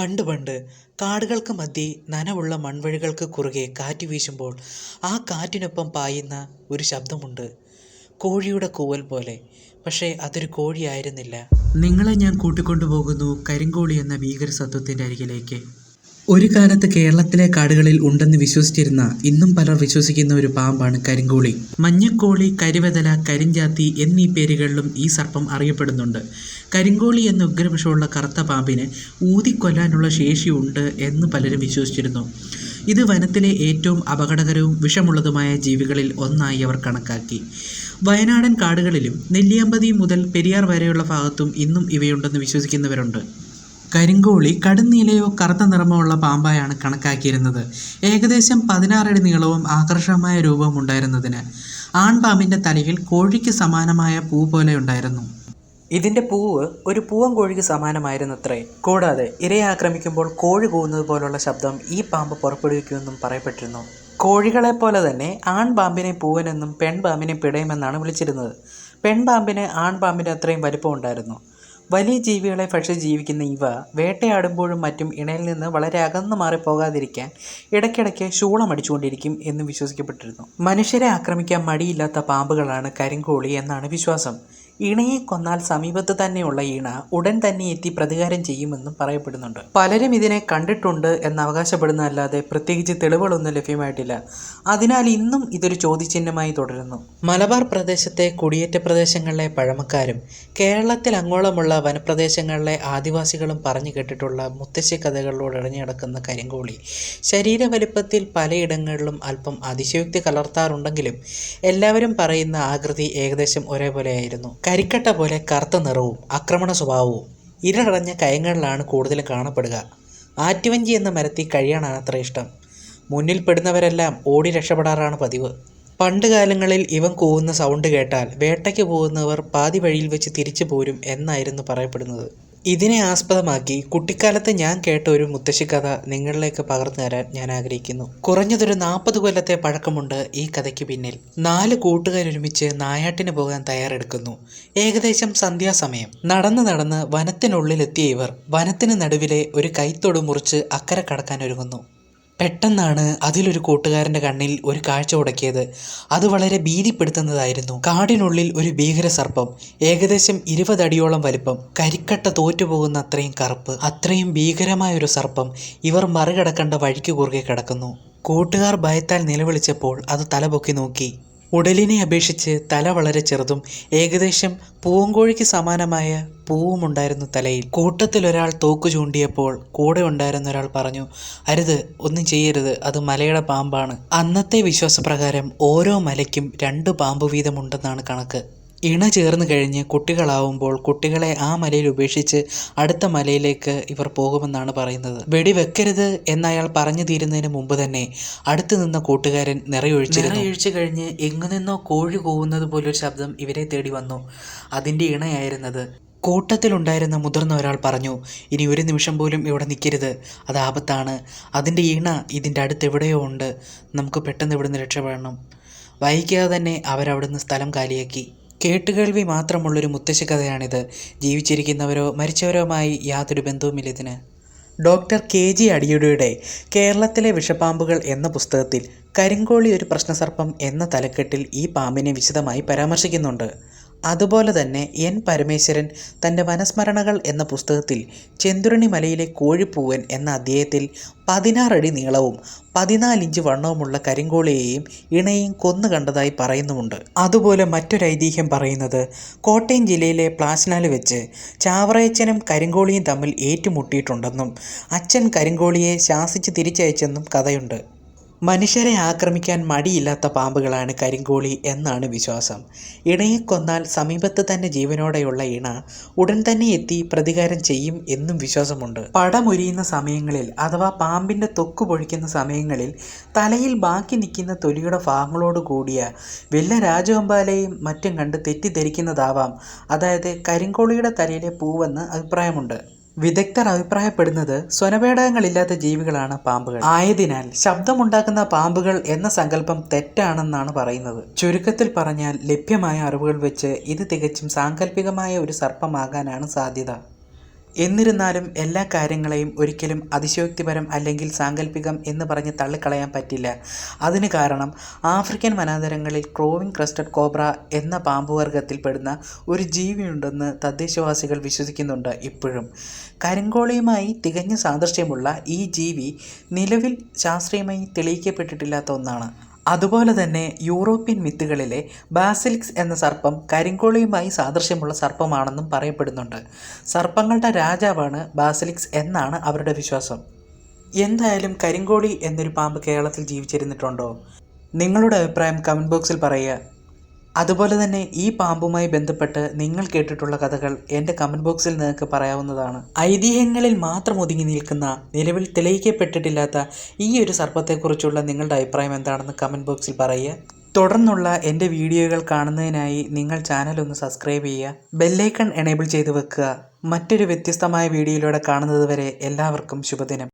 പണ്ട് പണ്ട് കാടുകൾക്ക് മധ്യേ നനവുള്ള മൺവഴികൾക്ക് കുറുകെ കാറ്റ് വീശുമ്പോൾ ആ കാറ്റിനൊപ്പം പായുന്ന ഒരു ശബ്ദമുണ്ട്. കോഴിയുടെ കൂവൽ പോലെ. പക്ഷേ അതൊരു കോഴിയായിരുന്നില്ല. നിങ്ങളെ ഞാൻ കൂട്ടിക്കൊണ്ടുപോകുന്നു കരിങ്കോളി എന്ന ഭീകര സത്വത്തിന്റെ അരികിലേക്ക്. ഒരു കാലത്ത് കേരളത്തിലെ കാടുകളിൽ ഉണ്ടെന്ന് വിശ്വസിച്ചിരുന്ന ഇന്നും പലർ വിശ്വസിക്കുന്ന ഒരു പാമ്പാണ് കരിങ്കോളി. മഞ്ഞക്കോളി കരിവെതല കരിഞ്ചാത്തി എന്നീ പേരുകളിലും ഈ സർപ്പം അറിയപ്പെടുന്നുണ്ട്. കരിങ്കോളി എന്ന ഉഗ്രവിഷമുള്ള കറുത്ത പാമ്പിന് ഊതിക്കൊല്ലാനുള്ള ശേഷിയുണ്ട് എന്ന് പലരും വിശ്വസിച്ചിരുന്നു. ഇത് വനത്തിലെ ഏറ്റവും അപകടകരവും വിഷമുള്ളതുമായ ജീവികളിൽ ഒന്നായി അവർ കണക്കാക്കി. വയനാടൻ കാടുകളിലും നെല്ലിയമ്പതി മുതൽ പെരിയാർ വരെയുള്ള ഭാഗത്തും ഇന്നും ഇവയുണ്ടെന്ന് വിശ്വസിക്കുന്നവരുണ്ട്. കരിങ്കോളി കടുന്നീലയോ കറുത്ത നിറമോ ഉള്ള പാമ്പായാണ് കണക്കാക്കിയിരുന്നത്. ഏകദേശം പതിനാറടി നീളവും ആകർഷകമായ രൂപവും ഉണ്ടായിരുന്നതിന്. ആൺപാമ്പിന്റെ തലയിൽ കോഴിക്ക് സമാനമായ പൂ പോലെ ഉണ്ടായിരുന്നു. ഇതിന്റെ പൂവ് ഒരു പൂവൻ കോഴിക്ക് സമാനമായിരുന്നത്രേ. കൂടാതെ ഇരയെ ആക്രമിക്കുമ്പോൾ കോഴി കൂവുന്നത് പോലുള്ള ശബ്ദം ഈ പാമ്പ് പുറപ്പെടുവിക്കുമെന്നും പറയപ്പെട്ടിരുന്നു. കോഴികളെ പോലെ തന്നെ ആൺപാമ്പിനെ പൂവനെന്നും പെൺപാമ്പിനെ പിടയുമെന്നാണ് വിളിച്ചിരുന്നത്. പെൺപാമ്പിന് ആൺപാമ്പിന് അത്രയും വലിപ്പം ഉണ്ടായിരുന്നു. വലിയ ജീവികളെ ഭക്ഷിച്ച് ജീവിക്കുന്ന ഇവ വേട്ടയാടുമ്പോഴും മറ്റും ഇണയിൽ നിന്ന് വളരെ അകന്നു മാറി പോകാതിരിക്കാൻ ഇടയ്ക്കിടയ്ക്ക് ശൂളമടിച്ചുകൊണ്ടിരിക്കും എന്ന് വിശ്വസിക്കപ്പെട്ടിരുന്നു. മനുഷ്യരെ ആക്രമിക്കാൻ മടിയില്ലാത്ത പാമ്പുകളാണ് കരിങ്കോളി എന്നാണ് വിശ്വാസം. ഇണയെ കൊന്നാൽ സമീപത്ത് തന്നെയുള്ള ഈണ ഉടൻ തന്നെ എത്തി പ്രതികാരം ചെയ്യുമെന്നും പറയപ്പെടുന്നുണ്ട്. പലരും ഇതിനെ കണ്ടിട്ടുണ്ട് എന്ന് അവകാശപ്പെടുന്നതല്ലാതെ പ്രത്യേകിച്ച് തെളിവുകളൊന്നും ലഭ്യമായിട്ടില്ല. അതിനാൽ ഇന്നും ഇതൊരു ചോദ്യചിഹ്നമായി തുടരുന്നു. മലബാർ പ്രദേശത്തെ കുടിയേറ്റ പ്രദേശങ്ങളിലെ പഴമക്കാരും കേരളത്തിൽ അങ്ങോളമുള്ള വനപ്രദേശങ്ങളിലെ ആദിവാസികളും പറഞ്ഞു കേട്ടിട്ടുള്ള മുത്തശ്ശി കഥകളിലൂടെ ഇടഞ്ഞു കിടക്കുന്ന കരിങ്കോളി ശരീരവലിപ്പത്തിൽ പലയിടങ്ങളിലും അല്പം അതിശയോക്തി കലർത്താറുണ്ടെങ്കിലും എല്ലാവരും പറയുന്ന ആകൃതി ഏകദേശം ഒരേപോലെയായിരുന്നു. കരിക്കട്ട പോലെ കറുത്ത നിറവും ആക്രമണ സ്വഭാവവും ഇരുളടഞ്ഞ കയങ്ങളിലാണ് കൂടുതലും കാണപ്പെടുക. ആറ്റുവഞ്ചി എന്ന മരത്തിൽ കഴിയാനാണ് അത്ര ഇഷ്ടം. മുന്നിൽ പെടുന്നവരെല്ലാം ഓടി രക്ഷപ്പെടാറാണ് പതിവ്. പണ്ട് കാലങ്ങളിൽ ഇവൻ കൂവുന്ന സൗണ്ട് കേട്ടാൽ വേട്ടയ്ക്ക് പോകുന്നവർ പാതി വഴിയിൽ വെച്ച് തിരിച്ചു പോരും എന്നായിരുന്നു പറയപ്പെടുന്നത്. ഇതിനെ ആസ്പദമാക്കി കുട്ടിക്കാലത്ത് ഞാൻ കേട്ട ഒരു മുത്തശ്ശി കഥ നിങ്ങളിലേക്ക് പകർന്നു തരാൻ ഞാൻ ആഗ്രഹിക്കുന്നു. കുറഞ്ഞതൊരു നാൽപ്പത് കൊല്ലത്തെ പഴക്കമുണ്ട് ഈ കഥയ്ക്ക് പിന്നിൽ. നാല് കൂട്ടുകാരൊരുമിച്ച് നായാട്ടിന് പോകാൻ തയ്യാറെടുക്കുന്നു. ഏകദേശം സന്ധ്യാസമയം. നടന്ന് നടന്ന് വനത്തിനുള്ളിലെത്തിയ ഇവർ വനത്തിന് നടുവിലെ ഒരു കൈത്തോട് മുറിച്ച് അക്കരെ കടക്കാൻ ഒരുങ്ങുന്നു. പെട്ടെന്നാണ് അതിലൊരു കൂട്ടുകാരന്റെ കണ്ണിൽ ഒരു കാഴ്ച ഉടക്കിയത്. അത് വളരെ ഭീതിപ്പെടുത്തുന്നതായിരുന്നു. കാടിനുള്ളിൽ ഒരു ഭീകര സർപ്പം ഏകദേശം ഇരുപതടിയോളം വലിപ്പം കരിക്കട്ട തോറ്റുപോകുന്ന അത്രയും കറുപ്പ് അത്രയും ഭീകരമായ ഒരു സർപ്പം ഇവർ മറികടക്കേണ്ട വഴിക്ക് കുറുകെ കിടക്കുന്നു. കൂട്ടുകാർ ഭയത്താൽ നിലവിളിച്ചപ്പോൾ അത് തലപൊക്കി നോക്കി. ഉടലിനെ അപേക്ഷിച്ച് തല വളരെ ചെറുതും ഏകദേശം പൂവങ്കോഴിക്ക് സമാനമായ പൂവുമുണ്ടായിരുന്നു തലയിൽ. കൂട്ടത്തിൽ ഒരാൾ തോക്കു ചൂണ്ടിയപ്പോൾ കൂടെ ഉണ്ടായിരുന്ന ഒരാൾ പറഞ്ഞു അരുത് ഒന്നും ചെയ്യരുത് അത് മലയുടെ പാമ്പാണ്. അന്നത്തെ വിശ്വാസപ്രകാരം ഓരോ മലയ്ക്കും രണ്ട് പാമ്പ് വീതമുണ്ടെന്നാണ് കണക്ക്. ഇണ ചേർന്ന് കഴിഞ്ഞ് കുട്ടികളാവുമ്പോൾ കുട്ടികളെ ആ മലയിൽ ഉപേക്ഷിച്ച് അടുത്ത മലയിലേക്ക് ഇവർ പോകുമെന്നാണ് പറയുന്നത്. വെടിവെക്കരുത് എന്നയാൾ പറഞ്ഞു തീരുന്നതിന് മുമ്പ് തന്നെ അടുത്ത് നിന്ന കൂട്ടുകാരൻ നിറയൊഴിച്ചിരുന്നു. നിറയൊഴിച്ചു കഴിഞ്ഞ് എങ്ങു നിന്നോ കോഴി കൂവുന്നത് പോലൊരു ശബ്ദം ഇവരെ തേടി വന്നു. അതിന്റെ ഇണയായിരുന്നത്. കൂട്ടത്തിലുണ്ടായിരുന്ന മുതിർന്ന ഒരാൾ പറഞ്ഞു ഇനി ഒരു നിമിഷം പോലും ഇവിടെ നിൽക്കരുത്. അത് ആപത്താണ്. അതിന്റെ ഇണ ഇതിന്റെ അടുത്ത് എവിടെയോ ഉണ്ട്. നമുക്ക് പെട്ടെന്ന് ഇവിടുന്ന് രക്ഷപ്പെടണം വൈകാതെ തന്നെ അവരവിടുന്ന് സ്ഥലം കാലിയാക്കി. കേട്ടുകേൾവി മാത്രമുള്ളൊരു മുത്തശ്ശി കഥയാണിത്. ജീവിച്ചിരിക്കുന്നവരോ മരിച്ചവരോമായി യാതൊരു ബന്ധവുമില്ല ഇതിന്. ഡോക്ടർ കെ ജി അടിയുടെ കേരളത്തിലെ വിഷപ്പാമ്പുകൾ എന്ന പുസ്തകത്തിൽ കരിങ്കോളി ഒരു പ്രശ്നസർപ്പം എന്ന തലക്കെട്ടിൽ ഈ പാമ്പിനെ വിശദമായി പരാമർശിക്കുന്നുണ്ട്. അതുപോലെ തന്നെ എൻ പരമേശ്വരൻ തന്റെ വനസ്മരണകൾ എന്ന പുസ്തകത്തിൽ ചെന്തുരണി മലയിലെ കോഴിപ്പൂവൻ എന്ന അധ്യായത്തിൽ പതിനാറടി നീളവും പതിനാലിഞ്ച് വണ്ണവുമുള്ള കരിങ്കോളിയെയും ഇണയും കൊന്നു കണ്ടതായി പറയുന്നുമുണ്ട്. അതുപോലെ മറ്റൊരു ഐതിഹ്യം പറയുന്നത് കോട്ടയം ജില്ലയിലെ പ്ലാസ്നാൽ വെച്ച് ചാവറയച്ചനും കരിങ്കോളിയും തമ്മിൽ ഏറ്റുമുട്ടിയിട്ടുണ്ടെന്നും അച്ഛൻ കരിങ്കോളിയെ ശാസിച്ച് തിരിച്ചയച്ചെന്നും കഥയുണ്ട്. മനുഷ്യരെ ആക്രമിക്കാൻ മടിയില്ലാത്ത പാമ്പുകളാണ് കരിങ്കോളി എന്നാണ് വിശ്വാസം. ഇണയെ കൊന്നാൽ സമീപത്ത് തന്നെ ജീവനോടെയുള്ള ഇണ ഉടൻ തന്നെ എത്തി പ്രതികാരം ചെയ്യും എന്നും വിശ്വാസമുണ്ട്. പടമൊരിയുന്ന സമയങ്ങളിൽ അഥവാ പാമ്പിന്റെ തൊക്ക് പൊഴിക്കുന്ന സമയങ്ങളിൽ തലയിൽ ബാക്കി നിൽക്കുന്ന തൊലിയുടെ ഭാഗങ്ങളോട് കൂടിയ വല്ല രാജവമ്പാലയും മറ്റും കണ്ട് തെറ്റിദ്ധരിക്കുന്നതാവാം. അതായത് കരിങ്കോളിയുടെ തലയിലെ പൂവെന്ന് അഭിപ്രായമുണ്ട്. വിദഗ്ധർ അഭിപ്രായപ്പെടുന്നത് സ്വനപേടകങ്ങളില്ലാത്ത ജീവികളാണ് പാമ്പുകൾ. ആയതിനാൽ ശബ്ദമുണ്ടാക്കുന്ന പാമ്പുകൾ എന്ന സങ്കല്പം തെറ്റാണെന്നാണ് പറയുന്നത്. ചുരുക്കത്തിൽ പറഞ്ഞാൽ ലഭ്യമായ അറിവുകൾ വെച്ച് ഇത് തികച്ചും സാങ്കല്പികമായ ഒരു സർപ്പമാകാനാണ് സാധ്യത. എന്നിരുന്നാലും എല്ലാ കാര്യങ്ങളെയും ഒരിക്കലും അതിശയോക്തിപരം അല്ലെങ്കിൽ സാങ്കല്പികം എന്ന് പറഞ്ഞ് തള്ളിക്കളയാൻ പറ്റില്ല. അതിന് കാരണം ആഫ്രിക്കൻ വനാന്തരങ്ങളിൽ ക്രോവിംഗ് ക്രസ്റ്റഡ് കോബ്ര എന്ന പാമ്പുവർഗത്തിൽപ്പെടുന്ന ഒരു ജീവിയുണ്ടെന്ന് തദ്ദേശവാസികൾ വിശ്വസിക്കുന്നുണ്ട് ഇപ്പോഴും. കരിങ്കോളിയുമായി തികഞ്ഞ സാദൃശ്യമുള്ള ഈ ജീവി നിലവിൽ ശാസ്ത്രീയമായി തെളിയിക്കപ്പെട്ടിട്ടില്ലാത്ത ഒന്നാണ്. അതുപോലെ തന്നെ യൂറോപ്യൻ മിത്തുകളിലെ ബാസിലിക്സ് എന്ന സർപ്പം കരിങ്കോളിയുമായി സാദൃശ്യമുള്ള സർപ്പമാണെന്നും പറയപ്പെടുന്നുണ്ട്. സർപ്പങ്ങളുടെ രാജാവാണ് ബാസിലിക്സ് എന്നാണ് അവരുടെ വിശ്വാസം. എന്തായാലും കരിങ്കോളി എന്നൊരു പാമ്പ് കേരളത്തിൽ ജീവിച്ചിരുന്നിട്ടുണ്ടോ? നിങ്ങളുടെ അഭിപ്രായം കമന്റ് ബോക്സിൽ പറയുക. അതുപോലെ തന്നെ ഈ പാമ്പുമായി ബന്ധപ്പെട്ട് നിങ്ങൾ കേട്ടിട്ടുള്ള കഥകൾ എന്റെ കമന്റ് ബോക്സിൽ നിങ്ങൾക്ക് പറയാവുന്നതാണ്. ഐതിഹ്യങ്ങളിൽ മാത്രം ഒതുങ്ങി നിൽക്കുന്ന നിലവിൽ തെളിയിക്കപ്പെട്ടിട്ടില്ലാത്ത ഈ ഒരു സർപ്പത്തെക്കുറിച്ചുള്ള നിങ്ങളുടെ അഭിപ്രായം എന്താണെന്ന് കമന്റ് ബോക്സിൽ പറയുക. തുടർന്നുള്ള എന്റെ വീഡിയോകൾ കാണുന്നതിനായി നിങ്ങൾ ചാനൽ ഒന്ന് സബ്സ്ക്രൈബ് ചെയ്യുക. ബെല്ലൈക്കൺ എനേബിൾ ചെയ്ത് വെക്കുക. മറ്റൊരു വ്യത്യസ്തമായ വീഡിയോയിലൂടെ കാണുന്നത് വരെ എല്ലാവർക്കും ശുഭദിനം.